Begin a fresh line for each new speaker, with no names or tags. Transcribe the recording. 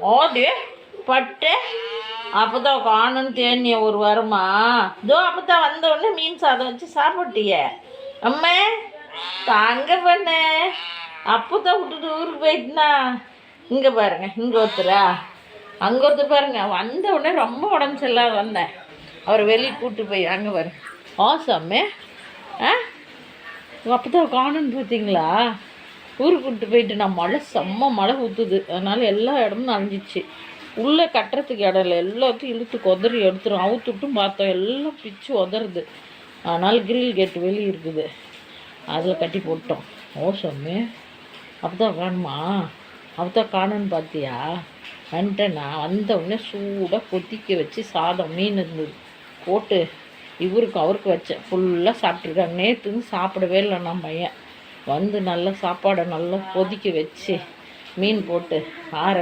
ஓடி பட்டு அப்போதான் காணுன்னு தேனிய ஒரு வாரமா? இதோ அப்போதான் வந்த உடனே மீன் சாதம் வச்சு சாப்பிட்டிய. அம்மா தாங்க பண்ணு. அப்போதான் விட்டுட்டு ஊருக்கு போயிட்டுனா. இங்கே பாருங்க இங்கே ஒருத்தரா? அங்கே ஒருத்தர் பாருங்க வந்த உடனே ரொம்ப உடம்பு சரியில்லாத வந்தேன். அவரை வெளியே கூப்பிட்டு போய் அங்கே பாருங்க ஆசாமே ஆ? அப்பதான் காணுன்னு பார்த்தீங்களா? ஊருக்கு கூப்பிட்டு போயிட்டு நான் மழை செம்ம மழை ஊற்றுது அதனால் எல்லா இடமும் நனைஞ்சிச்சு. உள்ளே கட்டுறதுக்கு இடம் இல்லை. எல்லாத்தையும் இழுத்து கொதறி எடுத்துரும். அவுத்துட்டும் பார்த்தோம். எல்லாம் பிச்சு உதறது. அதனால் கிரில் கேட்டு வெளியே இருக்குது. அதில் கட்டி போட்டோம். ஓசமே அப்பதான் காணுமா? அப்பதான் காணுன்னு பார்த்தியா? வந்துட்டேன்னா வந்த சூடாக கொதிக்க வச்சு சாதம் மீன் இருந்தது. போட்டு இவருக்கு அவருக்கு வச்சேன். ஃபுல்லாக சாப்பிட்ருக்காங்க நேற்றுன்னு சாப்பிடவே இல்லை நான் பையன். வந்து நல்லா சாப்பாடை நல்லா கொதிக்க வச்சு மீன் போட்டு ஆற